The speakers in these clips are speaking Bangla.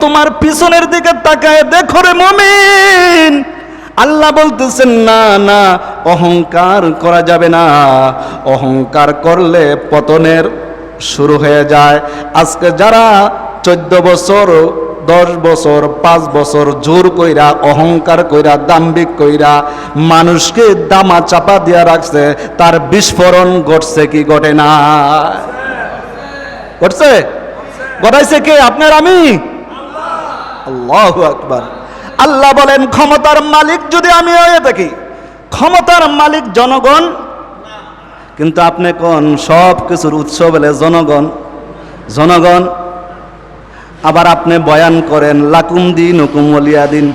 তোমার পিছনের দিকে তাকায় দেখো রে মমিন। আল্লাহ বলতেছেন, না না, অহংকার করা যাবে না। অহংকার করলে পতনের শুরু হয়ে যায়। আজকে যারা চোদ্দ বছর, দশ বছর, পাঁচ বছর জোর কইরা, অহংকার কইরা দাম্বিক কইরা মানুষকে দামা চাপা দিয়া রাখছে, তার বিস্ফোরণ ঘটছে কি ঘটে না? ঘটছে? ঘটাইছে কে? আপনার আমি? আল্লাহ আকবার। আল্লাহ বলেন, ক্ষমতার মালিক যদি আমি হয়ে থাকি, ক্ষমতার মালিক জনগণ? কিন্তু আপনি কোন সব কিছুর উৎস বলে জনগণ? জনগণ? আবার আপনি বয়ান করেন, লাকুম দিন হুকুম অলিয়া দিন।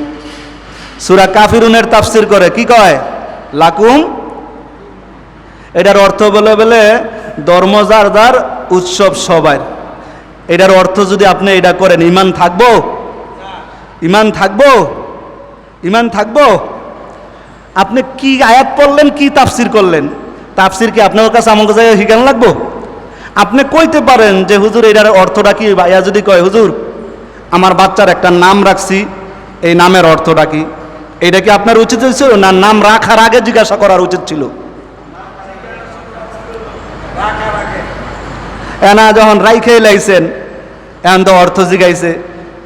সুরা কাফিরুনের তাফসির করে কি কয়? লাকুম? এটার অর্থ বলে বলে ধর্মজার দ্বার উৎসব সবার। এটার অর্থ যদি আপনি এটা করেন ইমান থাকব? ইমান থাকব? ইমান থাকব? আপনি কি আয়াত পড়লেন, কি তাফসির করলেন? তাফসির কি আপনার কাছে, আমার কাছে শিখান লাগবো? আপনি কইতে পারেন যে, হুজুর, এটার অর্থটা কি? ভাইয়া যদি কয়, হুজুর, আমার বাচ্চার একটা নাম রাখছি, এই নামের অর্থটা কি? এটা কি আপনার উচিত ছিল না নাম রাখার আগে জিজ্ঞাসা করার উচিত ছিল? এনা যখন রাইখে লাইছেন এখন তো অর্থ জিগাইছে,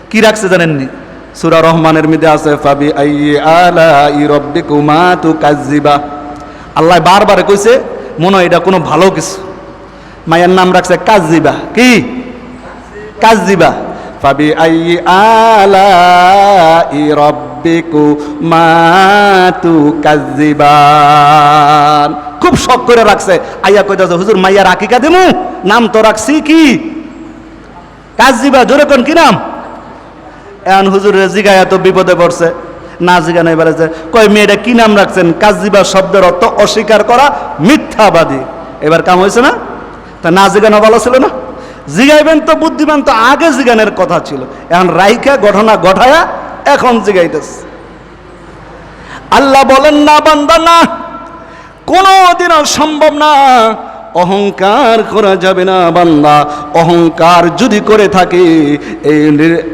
কি রাখছে জানেননি? সুরা রহমানের মধ্যে আছে, ফাবি আই আলা ই কাজিবা আল্লাহ বারবার কইছে, মনে এটা কোনো ভালো কিছু। মায়ের নাম রাখছে কাজিবা কি? কাজিবা ফাবি আই আলা ই রব্বিকু মা তু খুব শখ করে রাখছে। আইয়া কইতাছে হুজুর মাইয়া রাখিকা দেমু? নাম তো রাখছি কি? কাজিবা জোরে কোন, কি নাম? এখন হুজুরের জিগায় এত বিপদে পড়ছে। না জিগানো এবারে যে, কয় মেয়েটা কি নাম রাখছেন? কাজিবা শব্দের অর্থ অস্বীকার করা মিথ্যাবাদী। এবার কাম হয়েছে না? তা না জিগানো ভালো ছিল না? জিগাইবেন তো বুদ্ধিমান তো আগে জিগানের কথা ছিল। এখন রাইখা ঘটনা ঘটায়া এখন জিগাইতেছে। আল্লাহ বলেন, না বান্দা, না। কোনোদিনও সম্ভব না অহংকার করা যাবে না বান্দা। অহংকার যদি করে থাকে,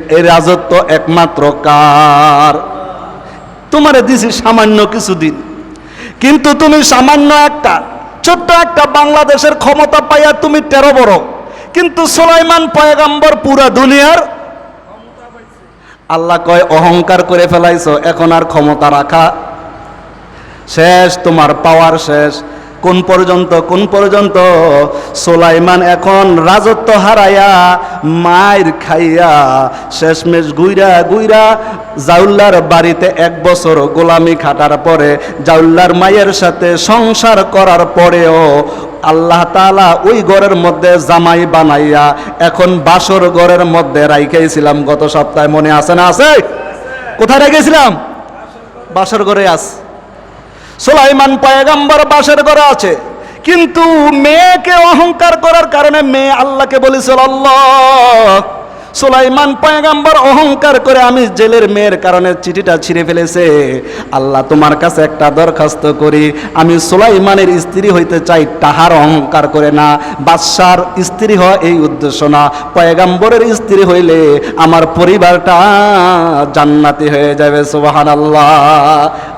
এই রাজত্ব একমাত্র কার। তোমারে দিছি সামান্য কিছুদিন। কিন্তু তুমি সামান্য একটা, ছোট্ট একটা বাংলাদেশের ক্ষমতা পাইয়া তুমি তেরো বড়। কিন্তু সোলাইমান পয়গাম্বর পুরা দুনিয়ার আল্লাহ কয়, অহংকার করে ফেলাইছ, এখন আর ক্ষমতা রাখা। শেষ, তোমার পাওয়ার শেষ। কোন পর্যন্ত কোন পর্যন্ত? সোলাইমান এখন রাজত্ব হারাইয়া মায়ের খাইয়া শেষমেশ গুইরা গুইরা জাউল্লার বাড়িতে এক বছর গোলামি খাটার পরে জাউল্লার মায়ের সাথে সংসার করার পরেও আল্লাহ তালা ওই ঘরের মধ্যে জামাই বানাইয়া এখন বাসর ঘরের মধ্যে রাইখাইছিলাম গত সপ্তাহে। মনে আছে না আছে? কোথায় রেখেছিলাম বাসর ঘরে আছে। সোলাইমান পয়গাম্বর বাসের ঘরে আছে। কিন্তু মেয়েকে অহংকার করার কারণে মেয়ে আল্লাহকে বলেছিল আল্লাহ, সোলাইমান পয়গাম্বর অহংকার করে আমি জেলের মেয়ের কারণে চিঠিটা ছিঁড়ে ফেলেছে। আল্লাহ তোমার কাছে একটা দরখাস্ত করি, আমি সোলাইমানের স্ত্রী হইতে চাই, তাহার অহংকার করে না। বাদশার স্ত্রী হওয়া এই উদ্দেশ্য না। পয়গাম্বরের স্ত্রী হইলে আমার পরিবারটা জান্নাতি হয়ে যাবে সুবাহান আল্লাহ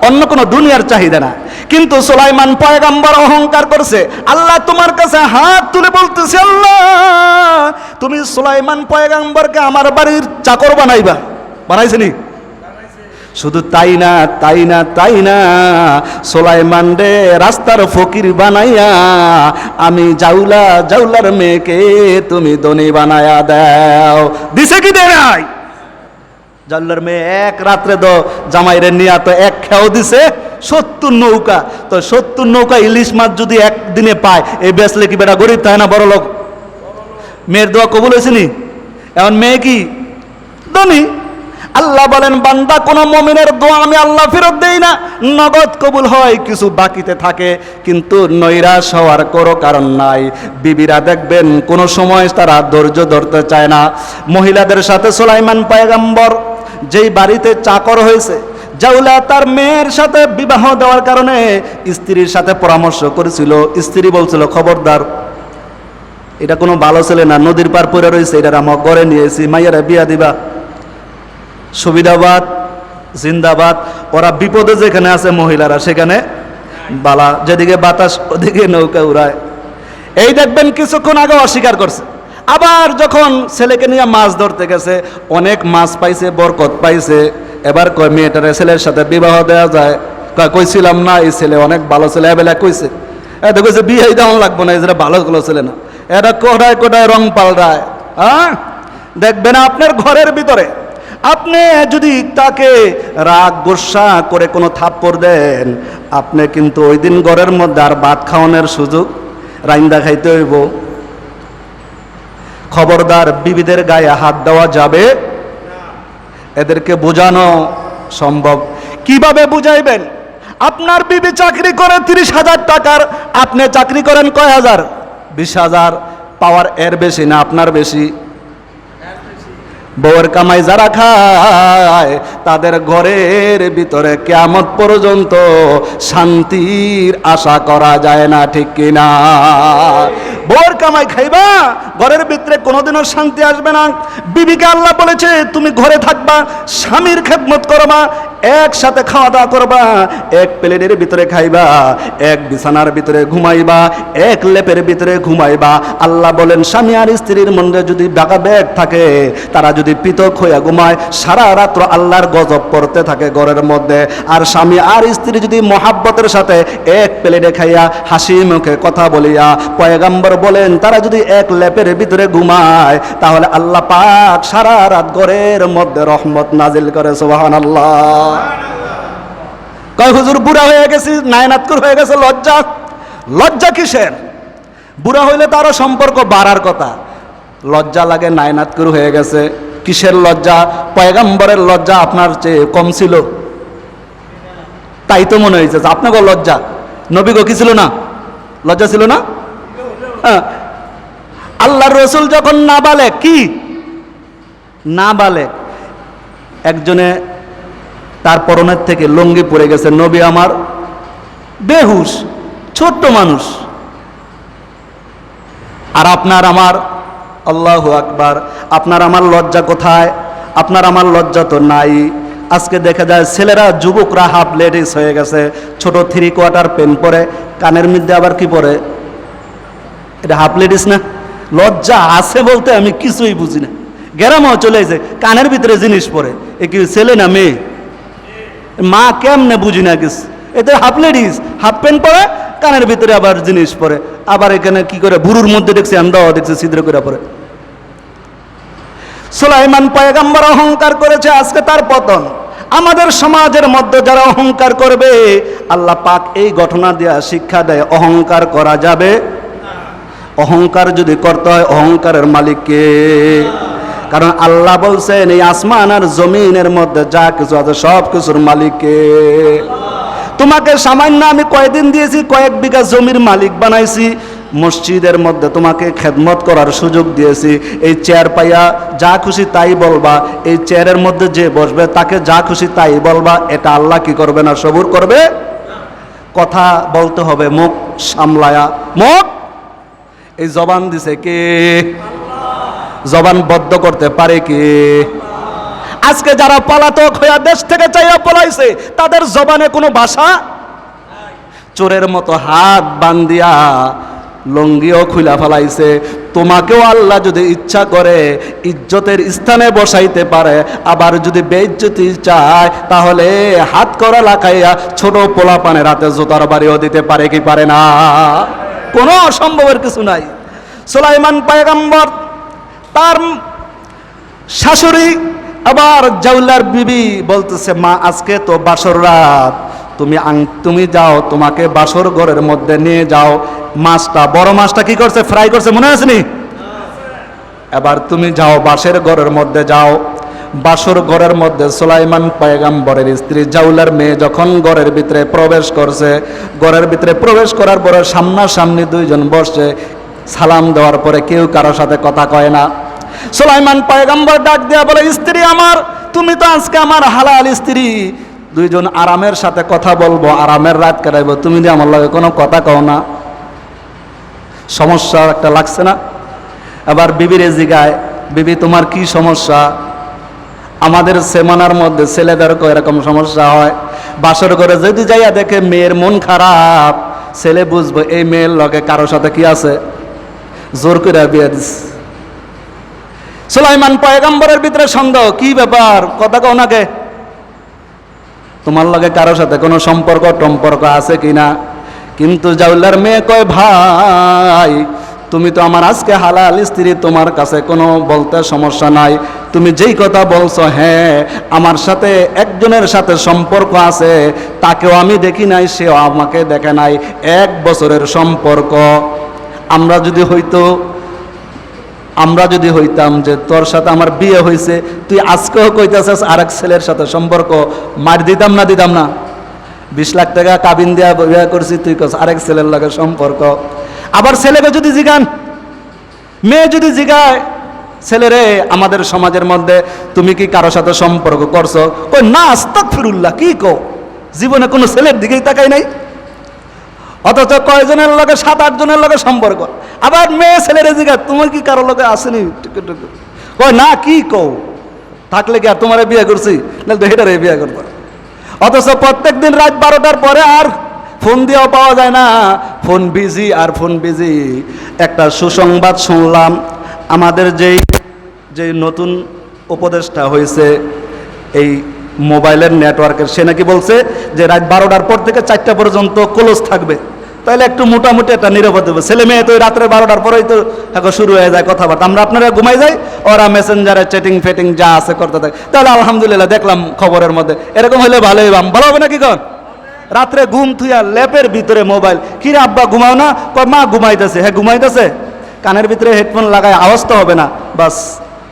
অন্য কোনো দুনিয়ার চাহিদা না। কিন্তু সোলাইমান পয়গাম্বর অহংকার করছে, আল্লাহ তোমার কাছে হাত তুলে বলতেছে, আল্লাহ, তুমি সোলাইমান পয়গাম্বরকে আমার বাড়ির চাকর বানাইবা। বানাইছেনি শুধু তাই না তাই না তাই না। সোলাইমান রে, রাস্তার ফকির বানাইয়া, আমি জাউলা, জাউলার মেয়েকে তুমি দনি বানায়া দাও। দিছে কি দেয় নাই? জাল্লার মেয়ে এক রাত্রে তো জামাইরে নিয়া তো এক খেয়াও দিছে, সত্তর নৌকা। তো সত্তর নৌকা ইলিশ মাছ যদি একদিনে পায়, এই বেচলে কি বেটা গরিব তাই না বড় লোক? মেয়ের দোয়া কবুল হয়েছিনি এখন মেয়ে কি? ধনী। আল্লাহ বলেন, বান্দা, কোন মমিনের দোয়া আমি আল্লাহ ফেরত দেই না। নগদ কবুল হয়, কিছু বাকিতে থাকে, কিন্তু নৈরাশ হওয়ার কোনো কারণ নাই। বিবিরা দেখবেন, কোন সময় তারা ধৈর্য ধরতে চায় না। মহিলাদের সাথে সোলাইমান পায়গাম্বর যেই বাড়িতে চাকর হয়েছে, জাউলা তার মেয়ের সাথে বিবাহ দেওয়ার কারণে স্ত্রীর সাথে পরামর্শ করেছিল। স্ত্রী বলছিল, খবরদার, এটা কোনো ভালো ছেলে না, নদীর পার পরে রয়েছে, এটা আমার গড়ে নিয়েছি মাইয়ারা বিয়া দিবা। সুবিধাবাদ, জিন্দাবাদ, ওরা বিপদে যেখানে আছে মহিলারা সেখানে বালা, যেদিকে বাতাস, ওদিকে নৌকা উড়ায়। এই দেখবেন কিছুক্ষণ আগে অস্বীকার করছে। আবার যখন ছেলেকে নিয়ে মাছ ধরতে গেছে, অনেক মাছ পাইছে, বরকত পাইছে। এবার কয়, মেয়েটারে ছেলের সাথে বিবাহ দেওয়া যায়। কইছিলাম না, এই ছেলে অনেক ভালো ছেলে। এবেলা কইছে এটা কইছে, বিয়ে দেওয়া লাগবো না, এই যেটা ভালো ভালো ছেলে না। এটা কোটায় কোটায় রং পাল্টায়। হ্যাঁ দেখবেন আপনার ঘরের ভিতরে আপনি যদি তাকে রাগ গোসা করে কোনো থাপ্পড় দেন, আপনি কিন্তু ওই দিন ঘরের মধ্যে আর ভাত খাওয়ানোর সুযোগ রাইন্দা খাইতে হইব। খবরদার বিবিদের গায়ে হাত দেওয়া যাবে? এদেরকে বোঝানো সম্ভব। কীভাবে বুঝাইবেন? আপনার বিবি চাকরি করে তিরিশ হাজার টাকার, আপনি চাকরি করেন কয় হাজার? বিশ হাজার। পাওয়ার এর বেশি না আপনার বেশি? বউয়ের কামাই যারা খায়, তাদের ঘরের ভিতরে কেমত পর্যন্ত শান্তির আশা করা যায় না, ঠিক কিনা? বউয়ের কামাই খাইবা, ঘরের ভিতরে কোনোদিনও শান্তি আসবে না। বিবিকে আল্লাহ বলেছে তুমি ঘরে থাকবা স্বামীর খেদমত করবা একসাথে খাওয়া দাওয়া করবা, এক প্লেটের ভিতরে খাইবা, এক বিছানার ভিতরে ঘুমাইবা, এক লেপের ভিতরে ঘুমাইবা। আল্লাহ বলেন, স্বামী আর স্ত্রীর মধ্যে যদি বাঁকা ব্যাগ থাকে, তারা যদি পৃথক হইয়া ঘুমায়, সারা রাত্র আল্লাহর গজব পড়তে থাকে ঘরের মধ্যে। আর স্বামী আর স্ত্রী যদি মহাব্বতের সাথে এক প্লেটে খাইয়া হাসি মুখে কথা বলিয়া পয়গাম্বর বলেন, তারা যদি এক লেপের ভিতরে ঘুমায়, তাহলে আল্লাহ পাক সারা রাত ঘরের মধ্যে রহমত নাজিল করে সোহান আল্লাহ কয়, হুজুর, বুড়া হয়ে গেছি, নায়নাতকুর হয়ে গেছে, লজ্জা? লজ্জা কিসের? বুড়া হইলে তারও সম্পর্ক বাড়ার কথা। লজ্জা লাগে, নায়নাতকুর হয়ে গেছে। কিসের লজ্জা? পয়গাম্বরের লজ্জা আপনার চেয়ে কম ছিল। তাই তো মনে হয়েছে আপনাকে লজ্জা। নবী গো, কি ছিল না? লজ্জা ছিল না? হ্যাঁ। আল্লাহর রসুল যখন না বালে, কি? না বালে। একজনে তার পরনের থেকে লঙ্গি পড়ে গেছে। নবী আমার বেহুশ, ছোট্ট মানুষ। আর আপনার আমার, আল্লাহ আকবার, আপনার আমার লজ্জা কোথায়? আপনার আমার লজ্জা তো নাই। আজকে দেখা যায় ছেলেরা, যুবকরা হাফ লেডিস হয়ে গেছে। ছোট থ্রি কোয়ার্টার পেন পরে, কানের মধ্যে আবার কি পরে? এটা হাফ লেডিস না? লজ্জা আছে বলতে আমি কিছুই বুঝি না। গ্রামও চলে কানের ভিতরে জিনিস পরে। এ কি ছেলে না মেয়ে? মা কেমনে বুঝি না কিছু এতে হাফ লেডিস, হাফ প্যান্ট পরে, কানের ভিতরে আবার জিনিস পরে। আবার এখানে কি করে? বুড়ুর মধ্যে দেখছি আন্দাও দেখছি, ছিদ্র করে পরে। সুলাইমান পয়গাম্বর অহংকার করেছে আজকে তার পতন। আমাদের সমাজের মধ্যে যারা অহংকার করবে, আল্লাহ পাক এই ঘটনা দেয়া শিক্ষা দেয়, অহংকার করা যাবে অহংকার যদি করতে হয়, অহংকারের মালিককে। কারণ আল্লাহ বলছেন, এই আসমান আর জমিনের মধ্যে যা কিছু আছে সব কিছুর মালিককে তোমাকে সামান্য আমি কয়দিন দিয়েছি, কয়েক বিঘা জমির মালিক বানাইছি। মসজিদের মধ্যে তোমাকে খেদমত করার সুযোগ দিয়েছি। এই চেয়ার পাইয়া যা খুশি তাই বলবা। এই চেয়ারের মধ্যে যে বসবে, তাকে যা খুশি তাই বলবা। এটা আল্লাহ কি করবে না সবুর করবে? কথা বলতে হবে, মুখ সামলায়া। মুখ! এই জবান দিছে কে? জবান বদ্ধ করতে পারে কি? আজকে যারা পলাতক হইয়া দেশ থেকে চাইয়া পলাইছে, তাদের জবানে কোনো ভাষা? চোরের মতো হাত বান্দিয়া লঙ্গিও খুলা ফেলাইছে। তোমাকেও আল্লাহ যদি ইচ্ছা করে ইজ্জতের স্থানে বসাইতে পারে, আবার যদি বেইজ্জতি চায়, তাহলে হাত করা লাগাইয়া ছোট পোলা পানে রাতে জোতার বাড়িও দিতে পারে কি পারে না? কোনো অসম্ভবের কিছু নাই। সুলাইমান পায়গাম্বর তার শাশুড়ি আবার জাউলার বিবি বলতেছে, মা, আজকে তো বাসর রাত। তুমি তুমি যাও, তোমাকে বাসর ঘরের মধ্যে নিয়ে যাও। মাছটা, বড় মাছটা কি করছে? ফ্রাই করছে, মনে আছে নি? এবার তুমি যাও, বাসের ঘরের মধ্যে যাও। বাসর ঘরের মধ্যে সোলাইমান পয়গাম্বরের স্ত্রী জাউলার মেয়ে যখন ঘরের ভিতরে প্রবেশ করছে, ঘরের ভিতরে প্রবেশ করার পরে সামনাসামনি দুইজন বসছে। সালাম দেওয়ার পরে কেউ কারোর সাথে কথা কয় না। সুলাইমান পয়গাম্বর ডাক দেয়া বলে, স্ত্রী আমার, তুমি তো আজকে আমার হালাল স্ত্রী। দুইজন আরামের সাথে কথা বলব, আরামের রাত কাটাইবো। তুমি দিয়ে আমার লগে কোনো কথা কও না, সমস্যা একটা লাগছে না? আবার বিবির জিগায়, বিবি, তোমার কি সমস্যা? আমাদের সেমানার মধ্যে ছেলেদেরকে এরকম সমস্যা হয়। বাসর করে যদি যাইয়া দেখে মেয়ের মন খারাপ, ছেলে বুঝব এই মেয়ের লগে কারও সাথে কি আছে? জোর করে বিয়ে দিস সুলাইমান পয়গাম্বরের ভিতরে সন্দেহ, কি ব্যাপার? কথা কও নাকে। তোমার লগে কারও সাথে কোনো সম্পর্ক, টম্পর্ক আছে কিনা? কিন্তু জাউলার মেয়ে কয়, ভাই, তুমি তো আমার আজকে হালাল স্ত্রী, তোমার কাছে কোনো বলতে সমস্যা নাই। তুমি যেই কথা বলছো হ্যাঁ আমার সাথে একজনের সাথে সম্পর্ক আছে, তাকেও আমি দেখি নাই, সেও আমাকে দেখে নাই। এক বছরের সম্পর্ক। আমরা যদি হইতো, আমরা যদি হইতাম যে তোর সাথে আমার বিয়ে হয়েছে তুই আজকেও কইতাছিস আর এক ছেলের সাথে সম্পর্ক, মার দিতাম না দিতাম না? বিশ লাখ টাকা কাবিন দেয়া বিয়ে করছি, তুই কস আরেক ছেলের লাগে সম্পর্ক। আবার ছেলেকে যদি জিগান, মেয়ে যদি জিগায়, ছেলেরে আমাদের সমাজের মধ্যে তুমি কি কারও সাথে সম্পর্ক করছ? কই না আস্তাক ফিরুল্লাহ কি কো জীবনে কোনো ছেলের দিকেই তাকাই নাই। অথচ কয়জনের লগে সাত আট জনের লগে সম্পর্ক? আবার মেয়ে ছেলের জিগা তোমার কি কারও লগে আসেনি? কয় না, কি কও? থাকলে কি আর তোমারে বিয়ে করছি? না বিয়ে করব। অথচ প্রত্যেক দিন রাত বারোটার পরে আর ফোন দিয়েও পাওয়া যায় না। ফোন বিজি আর ফোন বিজি। একটা সুসংবাদ শুনলাম, আমাদের যেই যে নতুন উপদেশটা হয়েছে, এই মোবাইলের নেটওয়ার্কের সে নাকি বলছে যে রাত বারোটার পর থেকে চারটা পর্যন্ত ক্লোজ থাকবে। তাহলে একটু মোটামুটি একটা নিরাপদ দেবে। ছেলে মেয়ে তো রাত্রে বারোটার পরেই তো এখন শুরু হয়ে যায় কথাবার্তা। আমরা আপনারা ঘুমাই যাই, ওরা মেসেঞ্জারে চ্যাটিং ফেটিং যা আছে করতে থাকে। তাহলে আলহামদুলিল্লাহ, দেখলাম খবরের মধ্যে। এরকম হলে ভালোই বাম। ভালো হবে নাকি কন? রাত্রে ঘুম থুইয়া ল্যাপের ভিতরে মোবাইল। কি রে আব্বা, ঘুমাও না? কয়, মা, ঘুমাইতেছে। হ্যাঁ ঘুমাইতেছে। কানের ভিতরে হেডফোন লাগায়, আওয়াজ তো হবে না। বাস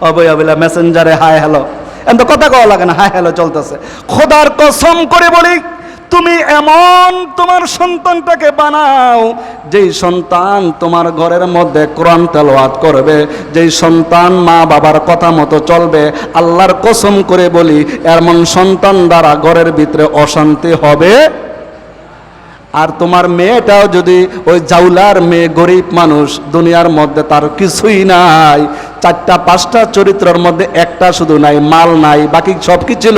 অবৈ অবিলা মেসেঞ্জারে হায় হ্যালো এত কথা কওয়া লাগে না। হ্যাঁ হ্যালো, চলতেছে। খোদার কসম করে বলি, তুমি এমন তোমার সন্তানটাকে বানাও, যেই সন্তান তোমার ঘরের মধ্যে কোরআন তেলাওয়াত করবে, যেই সন্তান মা বাবার কথা মতো চলবে। আল্লাহর কসম করে বলি, এমন সন্তান দ্বারা ঘরের ভিতরে অশান্তি হবে? আর তোমার মেয়েটাও যদি ওই জাউলার মেয়ে গরিব মানুষ, দুনিয়ার মধ্যে তার কিছুই নাই চারটা, পাঁচটা চরিত্রের মধ্যে একটা শুধু নাই, মাল নাই, বাকি সব কি ছিল,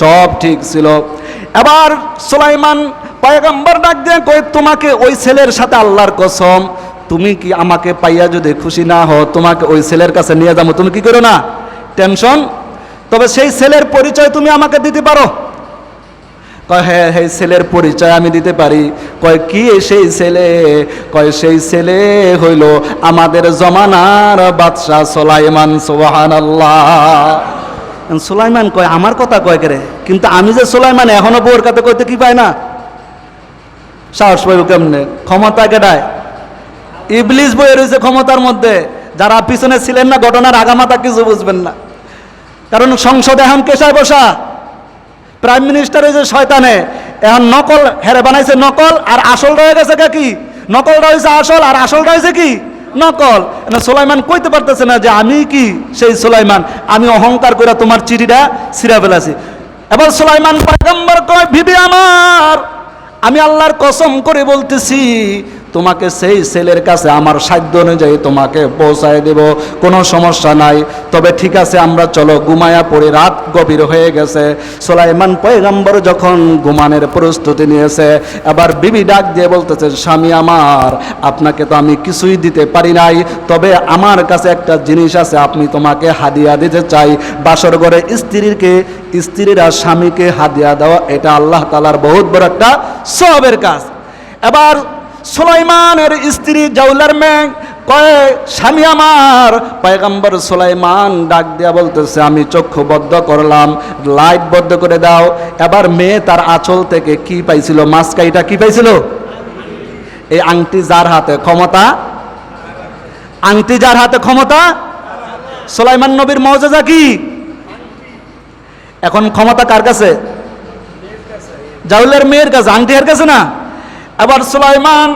সব ঠিক ছিল। এবার সুলাইমান পয়গম্বর ডাক দিয়ে কই তোমাকে ওই ছেলের সাথে আল্লাহর কসম, তুমি কি আমাকে পাইয়া যদি খুশি না হও, তোমাকে ওই ছেলের কাছে নিয়ে যাব, তুমি কি করো না? টেনশন? তবে সেই ছেলের পরিচয় তুমি আমাকে দিতে পারো। কয় হ্যাঁ হ্যাঁ ছেলের পরিচয় আমি দিতে পারি? কয়, কি সেই ছেলে? কয়, সেই ছেলে হইল আমাদের জমানার বাদশাহ সোলাইমান সোহান সুলাইমান কয়, আমার কথা কয় করে কিন্তু আমি যে সুলাইমান, এখনও বউর কাছে কইতে কি পায় না? সাহস পাইব কেমনে? ক্ষমতা কেটায় ইবলিস বইয়ে রয়েছে ক্ষমতার মধ্যে। যারা পিছনে ছিলেন না, ঘটনার আগামাতা কিছু বুঝবেন না। কারণ সংসদ এখন কেশায় বসা। প্রাইম মিনিস্টার যে শয়তানে, এখন নকল হেরে বানাইছে নকল, আর আসল রয়ে গেছে কে? নকল রয়েছে আসল, আর আসল রয়েছে কি? নকল। না সোলাইমান কইতে পারতেছে না যে আমি কি সেই সোলাইমান? আমি অহংকার করে তোমার চিঠিটা ছিঁড়া ফেলাছি। এবার সোলাইমান পয়গম্বর কয় বিবি আমার, আমি আল্লাহর কসম করে বলতেছি তোমাকে সেই ছেলের কাছে আমার সাধ্য অনুযায়ী তোমাকে পৌঁছায় দেব, কোনো সমস্যা নাই। তবে ঠিক আছে, আমরা চলো, ঘুমায়া পড়ে, রাত গভীর হয়ে গেছে। সোলাইমান পয়গাম্বর যখন ঘুমানের প্রস্তুতি নিয়েছে, এবার বিবি ডাক দিয়ে বলতেছে, স্বামী আমার, আপনাকে তো আমি কিছুই দিতে পারি নাই, তবে আমার কাছে একটা জিনিস আছে, আপনি তোমাকে হাদিয়া দিতে চাই। বাসর ঘরে স্ত্রীকে, স্ত্রীরা স্বামীকে হাদিয়া দেওয়া, এটা আল্লাহ তালার বহুত বড় একটা সবের কাজ। এবার সুলাইমানের স্ত্রী জাউলার মেয়ে কয়ে, স্বামী আমার। পয়গম্বর সুলাইমান ডাক দিয়া বলতেছে, আমি চক্ষু বদ্ধ করলাম, লাইট বদ্ধ করে দাও। এবার মেয়ে তার আঁচল থেকে কি পাইছিল? মাস্কাইটা কি পাইছিল? এই আংটি যার হাতে ক্ষমতা? আংটি যার হাতে ক্ষমতা? সুলাইমান নবীর মৌজাজা কি? এখন ক্ষমতা কার কাছে? জাউলের মেয়ের কাছে, আংটি এর কাছে না? এবার সুলাইমান,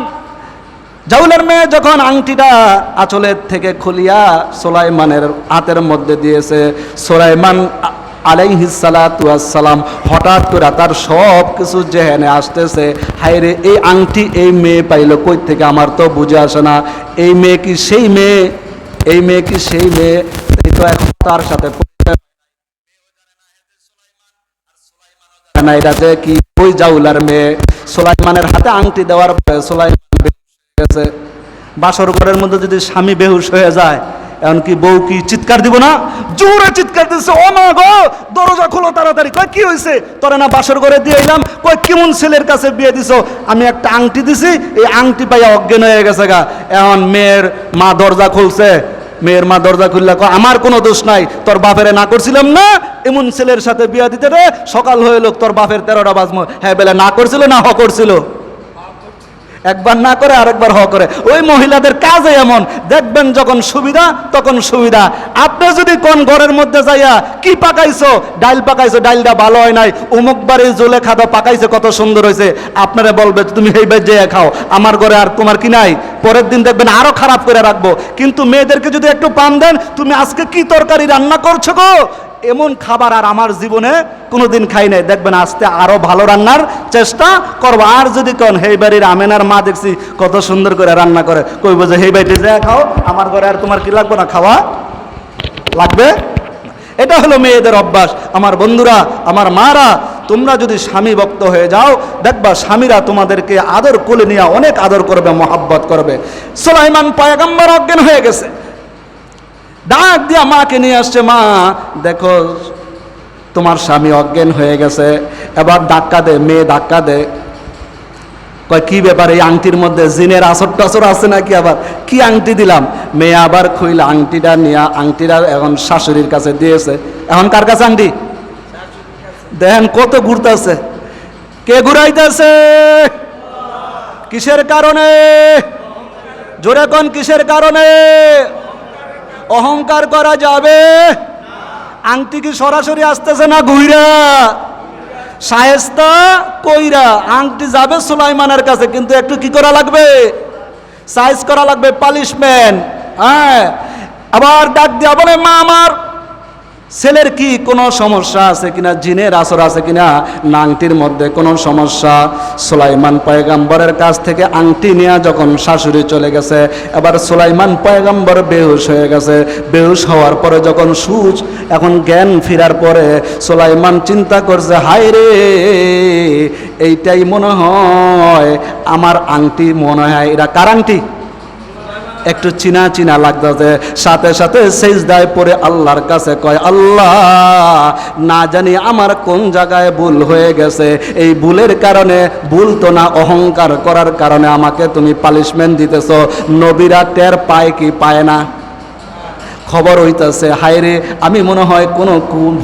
জাউলের মেয়ে যখন আংটিটা আঁচলের থেকে খুলিয়া সুলাইমানের হাতের মধ্যে দিয়েছে, সুলাইমান আলাইহিসালাম হঠাৎ করে তার সব কিছু জেহেনে আসতেছে হাইরে এই আংটি, এই মেয়ে পাইলো কই থেকে? আমার তো বুঝে আসে না, এই মেয়ে কি সেই মেয়ে? এই মেয়ে কি সেই মেয়ে? এই তো এখন তার সাথে না এটাতে কি ওই জাউলার মেয়ে? সোলাইমানের হাতে আংটি দেওয়ার পরে সোলাইমান গেছে। বাসর ঘরের মধ্যে যদি স্বামী হয়ে যায়, এখন কি বউ কি চিৎকার দিব না? জোরে চিৎকার দিচ্ছে ও মা গো, দরজা খোলো তাড়াতাড়ি। কয়, কি হয়েছে তোরে না বাসর ঘরে দিয়ে এলাম কয়, কেমন ছেলের কাছে বিয়ে দিছো? আমি একটা আংটি দিছি, এই আংটি পাইয়া অজ্ঞান হয়ে গেছে গা। এখন মেয়ের মা দরজা খুলছে। মেয়ের মা দরজা খুললা আমার কোনো দোষ নাই, তোর বাপেরে না করছিলাম না, এমন ছেলের সাথে বিয়া দিতে রে সকাল হয়ে লোক তোর বাপের তেরোটা বাজমো। হ্যাঁ বেলা না করছিল না হ করছিল। একবার না করে আরেকবার হ করে। ওই মহিলাদের কাজে এমন, দেখবেন যখন সুবিধা, তখন সুবিধা। আপনি যদি কোন ঘরের মধ্যে যাইয়া কি পাকাইছো? ডাইল পাকাইছো, ডাইলটা ভালো হয় নাই। উমুক বাড়ি জোলে খাদা পাকাইছে, কত সুন্দর হয়েছে আপনারা বলবে, তুমি এই বেজ খাও। আমার ঘরে আর তোমার কি নাই? পরের দিন দেখবেন আরও খারাপ করে রাখব। কিন্তু মেয়েদেরকে যদি একটু পান দেন, তুমি আজকে কি তরকারি রান্না করছ গো? এমন খাবার আর আমার জীবনে কোনোদিন খাই নাই। দেখবেন আস্তে আরও ভালো রান্নার চেষ্টা করব। আর যদি কন, হেই বাড়ির আমেনার মা দেখছি, কত সুন্দর করে রান্না করে। কইব যে, হেই বাড়িতে যা খাও, আমার ঘরে আর তোমার কি লাগবে না খাওয়া? লাগবে? এটা হলো মেয়েদের অভ্যাস। আমার বন্ধুরা, আমার মারা, তোমরা যদি স্বামী ভক্ত হয়ে যাও, দেখবা স্বামীরা তোমাদেরকে আদর কোলে নিয়ে অনেক আদর করবে, মহাব্বত করবে। সোলাইমান পায়গাম্বার অজ্ঞান হয়ে গেছে। ডাক দিয়া মাকে নিয়ে আসছে, মা, দেখো, তোমার স্বামী অজ্ঞান হয়ে গেছে। এবার ধাক্কা দে, মেয়ে ধাক্কা দে। কয়, কি ব্যাপার, এই আংটির মধ্যে জিনের আসর টাসর আছে নাকি আবার? কি আংটি দিলাম? মেয়ে আবার খুইল, আংটিটা নিয়ে, আংটিটা এখন শাশুড়ির কাছে দিয়েছে। এখন কার কাছে আংটি? দেখেন কত ঘুরতেছে কে ঘুরাইতেছে? কিসের কারণে? জোরে কোন, কিসের কারণে? অহংকার করা যাবে। আংটি কি সরাসরি আসতেছে না ঘুইরা? সায়েস্তা কইরা, আংটি যাবে সুলাইমানের কাছে, কিন্তু একটু কি করা লাগবে? সাইজ করা লাগবে, পালিশমেন্ট হ্যাঁ? আবার ডাক দিয়া বলে, মা, আমার ছেলের কি কোনো সমস্যা আছে কিনা? জিনের আসর আছে কিনা? না আংটির মধ্যে কোনো সমস্যা? সুলাইমান পয়গাম্বরের কাছ থেকে আংটি নিয়ে যখন শাশুড়ি চলে গেছে, এবার সুলাইমান পয়গাম্বর বেহুশ হয়ে গেছে। বেহুশ হওয়ার পরে যখন সুচ, এখন জ্ঞান ফেরার পরে সুলাইমান চিন্তা করছে, হায় রে, এইটাই মনে হয় আমার আংটি মনে হয় এরা কার আংটি? একটু চিনা চিনা লাগতেছে সাথে সাথে সেজদায় পড়ে আল্লাহর কাছে কয়, আল্লাহ, না জানি আমার কোন জায়গায় ভুল হয়ে গেছে। এই ভুলের কারণে ভুল তো না, অহংকার করার কারণে আমাকে তুমি পালিশমেন্ট দিতেছ। নবীরা টের পায় কি পায় না? খবর হইতাছে, হায়রে, আমি মনে হয় কোনো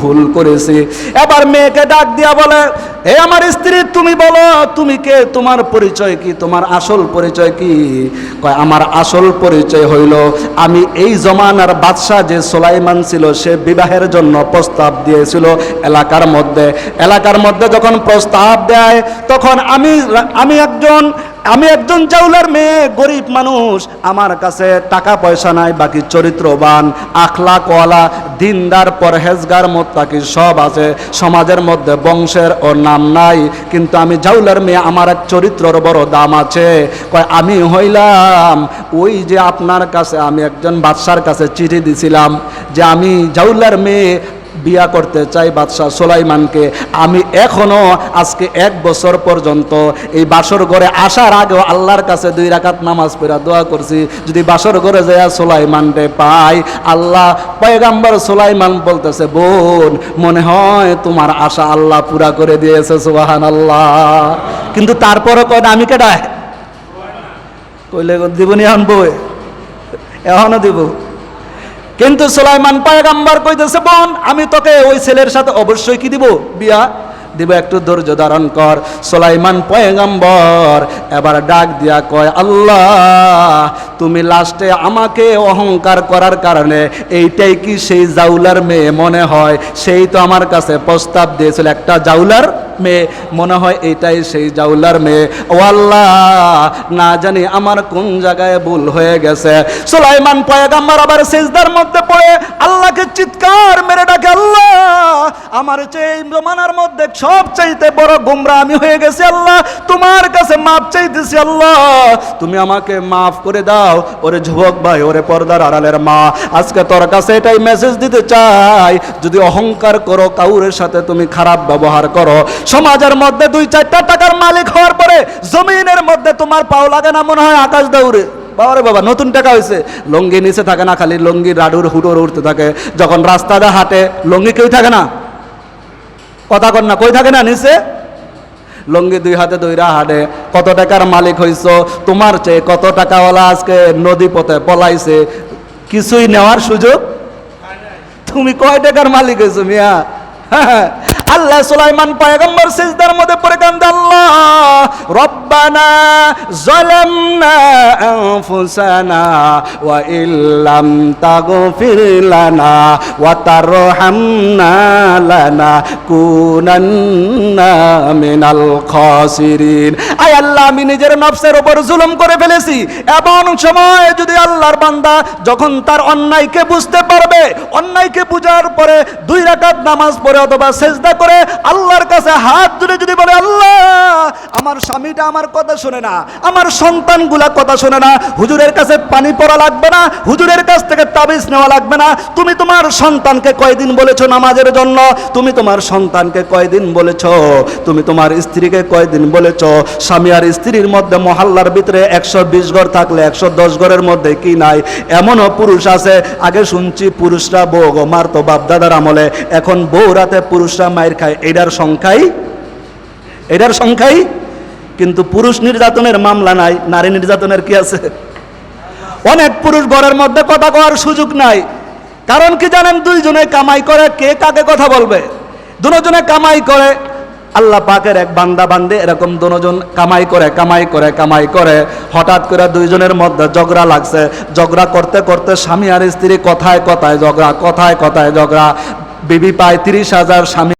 ভুল করেছি। এবার মেয়েকে ডাক দিয়া বলে, এ আমার স্ত্রী, তুমি বলো, তুমি কে? তোমার পরিচয় কি? তোমার আসল পরিচয় কি? কয়, আমার আসল পরিচয় হইল, আমি এই জমানার বাদশাহ যে সোলাইমান ছিল, সে বিবাহের জন্য প্রস্তাব দিয়েছিল এলাকার মধ্যে। এলাকার মধ্যে যখন প্রস্তাব দেয়, তখন আমি আমি একজন আমি একজন চাউলার মেয়ে, গরিব মানুষ, আমার কাছে টাকা পয়সা নাই, বাকি চরিত্রবান আখলা কলা দিনদার, পরহেজগার মত মোত্তাকি সব আছে, সমাজের মধ্যে বংশের ও নাম নাই, কিন্তু আমি জাউলার মেয়ে, আমার এক চরিত্রর বড় দাম আছে। কয়, আমি হইলাম, ওই যে আপনার কাছে আমি একজন বাদশার কাছে চিঠি দিছিলাম, যে আমি জাউলার মেয়ে বিয়া করতে চাই বাদশাহ সোলাইমানকে। আমি এখনও আজকে এক বছর পর্যন্ত এই বাসর ঘরে আসার আগেও আল্লাহর কাছে দুই রাকাত নামাজ পড়া দোয়া করছি। যদি বাসর ঘরে যায় সোলাইমানরে পাই আল্লাহ পয়গাম্বর সোলাইমান বলতেছে বোন মনে হয় তোমার আশা আল্লাহ পুরা করে দিয়েছে সুবাহান আল্লাহ কিন্তু তারপরও কয় না, আমি কেডায় কইলে দিবনি এখন বই এখনও দিব। কিন্তু সুলাইমান পায়গাম্বার কইতেছে, বোন, আমি তোকে ওই ছেলের সাথে অবশ্যই কি দিব? বিয়া দিব, একটু ধৈর্য ধারণ কর। সোলাইমান পয়গাম্বর এবার ডাক দিয়া কয়, আল্লাহ তুমি লাস্টে আমাকে অহংকার করার কারণে এইটাই কি সেই জাউলার মেয়ে মনে হয়? সেই তো আমার কাছে প্রস্তাব দিয়েছিল, একটা জাউলার মেয়ে মনে হয় এটাই সেই জাউলার মেয়ে। ও আল্লাহ না জানি আমার কোন জায়গায় ভুল হয়ে গেছে। সুলাইমান পয়গাম্বার আবার সেজদার মধ্যে পড়ে, আল্লাহকে চিৎকার মেরে ডাকে, আল্লাহ, আমার চেয়ে জমানার মধ্যে সব চাইতে বড় গুমরা আমি হয়ে গেছি, আল্লাহ, তোমার কাছে মাপ চাইতেছি, আল্লাহ, তুমি আমাকে মাফ করে দাও। যাও ওরে যুবক ভাই, ওরে পর্দার আড়ালের মা। আজকে তোর কাছে এটাই মেসেজ দিতে চাই। যদি অহংকার করো, কাউরের সাথে তুমি খারাপ ব্যবহার করো। সমাজের মধ্যে দুই চারটা টাকার মালিক হওয়ার পরে জমিনের মধ্যে তোমার পাও লাগে না মনে হয় আকাশ দৌড়ে। বাবারে বাবা, নতুন টাকা হয়েছে লঙ্গি নিচে থাকে না, খালি লঙ্গি রাডুর হুটোর উঠতে থাকে। যখন রাস্তাটা হাঁটে লঙ্গি কেউ থাকে না? কথা কর না, কই থাকে না নিচে? লঙ্গি দুই হাতে দুইরা হাঁটে, কত টাকার মালিক হইছ? তোমার চেয়ে কত টাকাওয়ালা আজকে নদী পথে পলাইছে? কিছুই নেওয়ার সুযোগ? তুমি কয় টাকার মালিক হয়েছো মিয়া? আল্লাহ সুলাইমান পয়গম্বর সিজদার মধ্যে পড়ে কান্দে আল্লাহ, রব্বানা জালামনা আনফুসানা ওয়া ইল্লাম তাগফির লানা ওয়া তারহামনা লানা কুনান্না মিনাল খাসিরিন। আয় আল্লাহ, আমি নিজের নফসের উপর জুলুম করে ফেলেছি। এমন সময় যদি আল্লাহর বান্দা যখন তার অন্যায়কে বুঝতে পারবে, অন্যায়কে বুঝার পরে দুই রাকাত নামাজ পড়ে অথবা সেজদা করে আল্লাহর কাছে হাত তুলে যদি বলে, আল্লাহ, আমার স্বামীটা আমার কথা শোনে না, আমার সন্তানগুলা কথা শোনে না, হুজুরের কাছে পানি পড়া লাগবে না, হুজুরের কাছ থেকে তাবিজ নেওয়া লাগবে না, তুমি তোমার সন্তানকে কয়দিন বলেছ নামাজের জন্য? তুমি তোমার সন্তানকে কয়দিন বলেছ? তুমি তোমার স্ত্রীকে কয়দিন বলেছ? স্বামী আর স্ত্রীর মধ্যে মহল্লার ভিতরে একশো বিশ ঘর থাকলে একশো দশ ঘরের মধ্যে কি নাই? এমনও পুরুষ আছে, আগে শুনছি পুরুষরা বউ মারতো বাপ দাদার আমলে, এখন বউ রাতে পুরুষরা মায়ের খায়, এটার সংখ্যাই এটার সংখ্যাই, কিন্তু পুরুষ নির্যাতনের মামলা নাই, নারী নির্যাতনের কি আছে? অনেক পুরুষ ঘরের মধ্যে কথা কওয়ার সুযোগ নাই। কারণ কি জানেন, দুইজনে কামাই করে, কে কাকে কথা বলবে? দুজনে কামাই করে, আল্লাহ পাকের এক বান্দা বান্দে এরকম দুজন কামাই করে কামাই করে কামাই করে। হঠাৎ করে দুইজনের মধ্যে ঝগড়া লাগছে। ঝগড়া করতে করতে স্বামী আর স্ত্রী কথায় কথায় ঝগড়া, কথায় কথায় ঝগড়া। বিবি পায় তিরিশ হাজার, স্বামী